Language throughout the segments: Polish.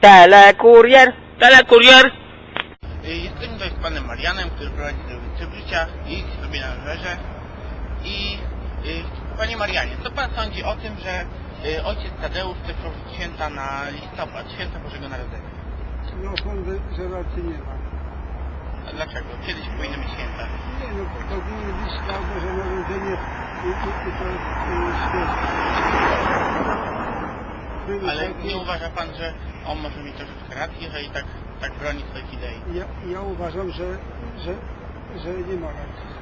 Telekurier, telekurier. Jesteśmy tutaj z panem Marianem, który prowadzi tryb życia, jeździ sobie na rowerze. I y, panie Marianie, co pan sądzi o tym, że y, ojciec Tadeusz chce przełożyć święta na listopad, święta Bożego Narodzenia? No sądzę, że racji nie ma. A dlaczego? Kiedyś powinny być święta. Nie no, powinny być na Boże Narodzenie i, i, i to y. Były Ale nie uważa pan, że on może mieć troszeczkę racji, jeżeli tak, tak broni swoich idei? Ja, ja uważam, że, że, że nie ma racji.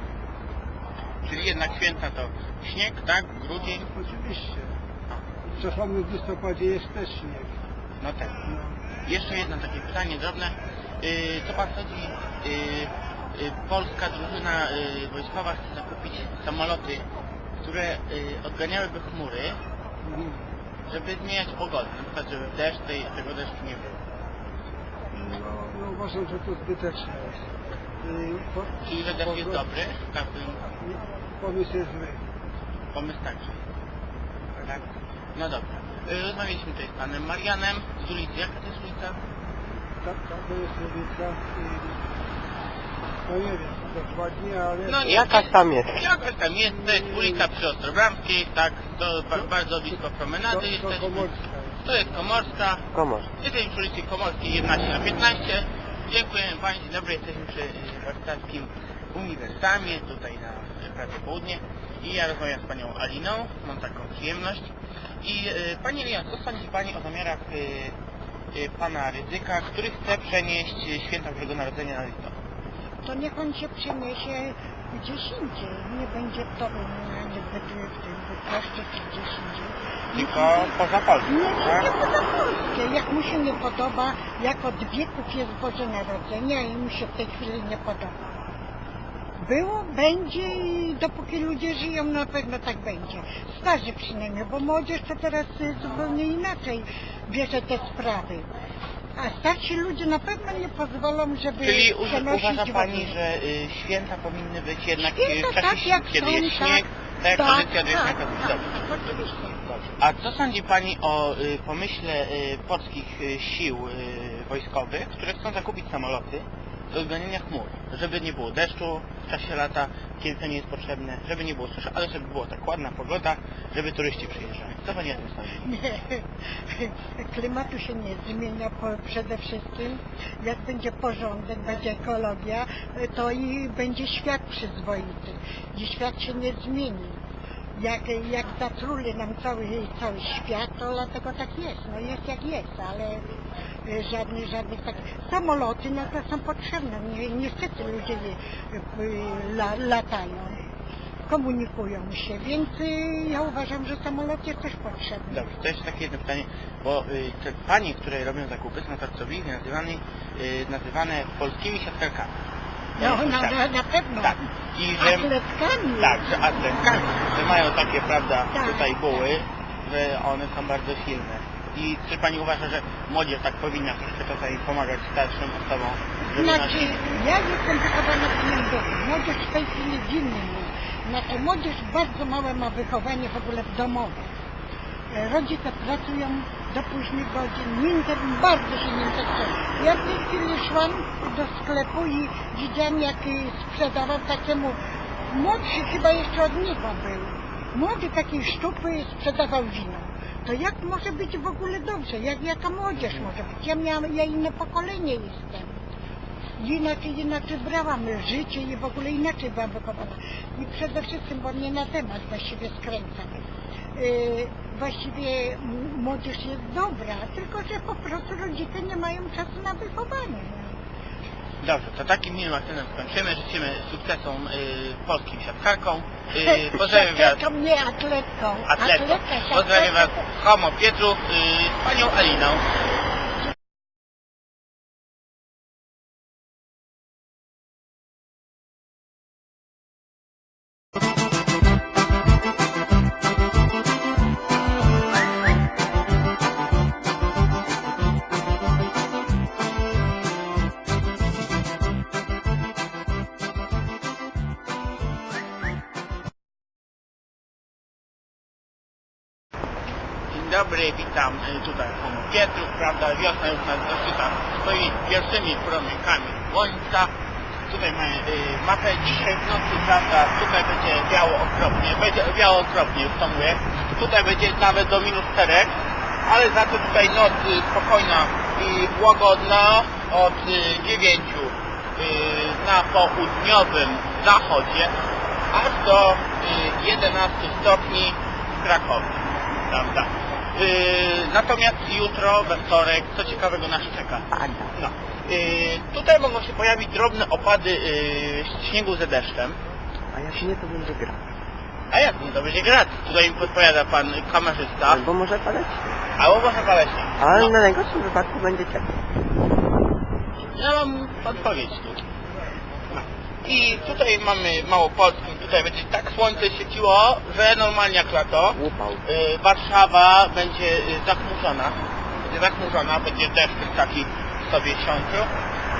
Czyli jednak święta to śnieg, tak? Grudzień? Oczywiście. Czasami w listopadzie jest też śnieg. No tak. No. Jeszcze jedno takie pytanie drobne. Yy, co pan sądzi, yy, yy, polska drużyna yy, wojskowa chce zakupić samoloty, które yy, odganiałyby chmury, Mhm. Żeby zmieniać pogodę, na przykład żeby deszcz tej, tego deszczu nie było. No, no uważam, że to zbyteczne jest. Y, po- Czyli że deszcz jest dobry, w każdym Pomysł jest zły. pomysł także. Tak? No dobra. Rozmawialiśmy tutaj z panem Marianem z ulicy. Jaka to jest ulica? Tak, tak, to jest ulica. y, No nie wiem dokładnie, ale... No nie, Jakaś tam jest. Jakaś tam jest, to jest ulica przy Ostrobramskiej, tak, to ba bardzo blisko to, promenady to jesteśmy. To jest Komorska. Komor. Jesteśmy przy ulicy Komorskiej 11 na 15. Dziękujemy Pani, dzień dobry, jesteśmy przy y, warszawskim Uniwersamie, tutaj na prawie południe. I ja rozmawiam z Panią Aliną, mam taką przyjemność. I y, Pani Alina, co sądzi Pani o zamiarach y, y, Pana Ryzyka, który chce przenieść święta Bożego Narodzenia na listopad? to niech on się przeniesie gdzieś indziej. Nie będzie w Toruniu, nie Bydgoszczy czy gdzieś indziej. Tylko poza Polską, Nie, nie, tak? nie poza Polskę. Jak mu się nie podoba, jak od wieków jest Boże Narodzenia i mu się w tej chwili nie podoba. Było, będzie i dopóki ludzie żyją, na pewno tak będzie. Starzy przynajmniej, bo młodzież to teraz y, zupełnie inaczej bierze te sprawy. A starsi ludzie na pewno nie pozwolą, żeby Czyli uż- przenosić uważa Pani, że y, święta powinny być jednak y, Święta w czasie, tak jak kiedy są, jest tak. śnieg, tak jak Tak, tak, tak. Dobrze. A co sądzi Pani o y, pomyśle y, polskich y, sił y, wojskowych, które chcą zakupić samoloty do odganiania chmur, żeby nie było deszczu w czasie lata, kiedy to nie jest potrzebne, żeby nie było susza, ale żeby była tak ładna pogoda, żeby turyści przyjeżdżali. Co Pani o tym sądzi? Nie, klimatu się nie zmienia po, przede wszystkim. Jak będzie porządek, będzie ekologia, to i będzie świat przyzwoity. I świat się nie zmieni. Jak, jak zatruli nam cały, cały świat, to dlatego tak jest. No jest jak jest, ale żadnych, żadnych takich... Samoloty no to są potrzebne. Ni- Niestety ludzie y, y, la, latają komunikują się, więc y, ja uważam, że samolot jest też potrzebny. Dobrze, to jeszcze takie jedno pytanie, bo y, te panie, które robią zakupy są nazywani, y, nazywane polskimi siatkarkami. No, są na, tak. na, na pewno. Tak. I że, Atletkami. tak, że atletkami, że mają takie, prawda, Tak. tutaj buły, że one są bardzo silne. I czy Pani uważa, że młodzież tak powinna troszkę czasami pomagać starszym osobom, żeby Znaczy, nosić? ja jestem wychowana w innym duchu. Młodzież w tej chwili w innym. Znaczy, młodzież bardzo małe ma wychowanie w ogóle w domowe. E, Rodzice pracują do późnych godzin, nie inter- bardzo się nie interesują. Ja w tej chwili szłam do sklepu i widziałam jak y, sprzedawał takiemu, młodszy chyba jeszcze od niego był. Młody taki szczupły sprzedawał wino. To jak może być w ogóle dobrze? Jak, jaka młodzież może być? Ja miałam, ja inne pokolenie jestem. Inaczej, inaczej brałam życie i w ogóle inaczej byłam wychowana. I przede wszystkim, bo mnie na temat właściwie skręca. Yy, właściwie młodzież jest dobra, tylko że po prostu rodzice nie mają czasu na wychowanie. Dobrze, to takim miłym akcentem skończymy. Życzymy sukcesom y, polskim siatkarkom. Y, pozdrawiam Was, Siatkarką, nie atletką. atletką. Pozdrawiam Was. Homo Pietru, y, z Panią Aliną. Dzień dobry, witam y, tutaj Homo Pietrów, prawda, wiosna już nas zasyta swoimi pierwszymi promykami słońca. Tutaj mamy y, mapę dzisiaj w nocy, prawda, tutaj będzie biało okropnie, będzie biało okropnie, to mówię. Tutaj będzie nawet do minus 4, ale za to tutaj noc y, spokojna i łagodna od y, 9 y, na południowym zachodzie aż do y, 11 stopni w Krakowie, prawda? Y, natomiast jutro, we wtorek, co ciekawego nas czeka? No. Y, tutaj mogą się pojawić drobne opady y, śniegu ze deszczem. A jak nie, to będzie gra. A jak nie, to będzie grad. Tutaj mi podpowiada pan kamerzysta. Albo może padać. Albo może paleć. Ale No. na najgorszym wypadku będzie ciepło. Ja mam podpowiedź tu. No. I tutaj mamy Małopolską, tutaj będzie tak słońce świeciło, że normalnie jak lato. Łupał. Y, Warszawa będzie y, zachmurzona. Będzie zachmurzona, będzie deszcz taki sobie siąciu.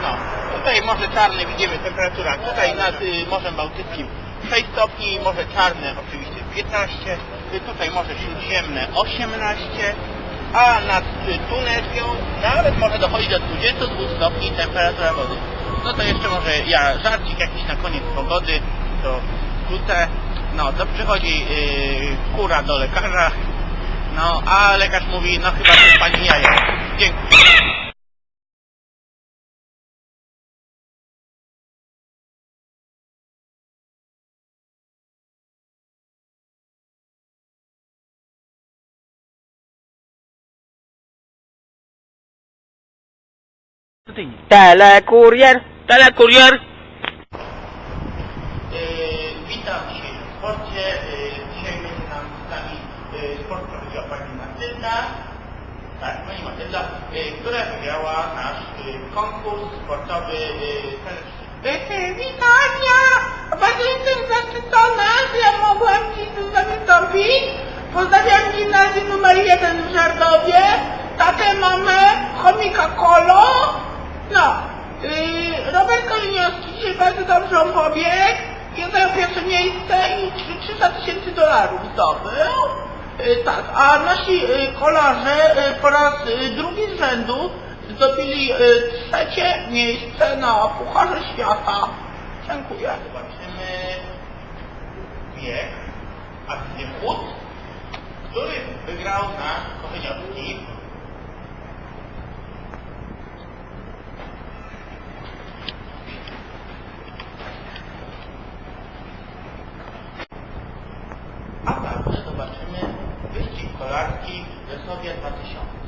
No, tutaj Morze Czarne widzimy temperatura. Tutaj nad y, Morzem Bałtyckim 6 stopni, Morze Czarne oczywiście 15, y, tutaj Morze Śródziemne 18, a nad y, Tunezją nawet może dochodzić do 22 stopni temperatura wody. No to jeszcze może ja żarcik jakiś na koniec pogody, to no to przychodzi y, kura do lekarza, no a lekarz mówi, no chyba to pani jaja. Dziękuję. Telekurier, telekurier. Witam dzisiaj w sporcie. Yy, dzisiaj będzie nam z nami yy, sport prowadziła pani Matylda. Tak, pani Matylda, yy, która wygrała nasz konkurs sportowy ten Witania! Bardzo jestem zaszczycona, że ja mogłam dziś tu wystąpić. Pozdrawiam gimnazjum numer 1 w Żardowie, tatę, chomika Kolo. No, Robert Kaliniowski dzisiaj bardzo dobrze pobiegł. Ja zajął pierwsze miejsce i trzy- 300 tysięcy dolarów zdobył. Yy, tak, a nasi yy, kolarze yy, po raz drugi z rzędu zdobyli trzecie miejsce na Pucharze Świata. Dziękuję. Zobaczymy bieg, akcję chód, który wygrał nasz Kocheniowski. gospodarki Wrocławia 2000.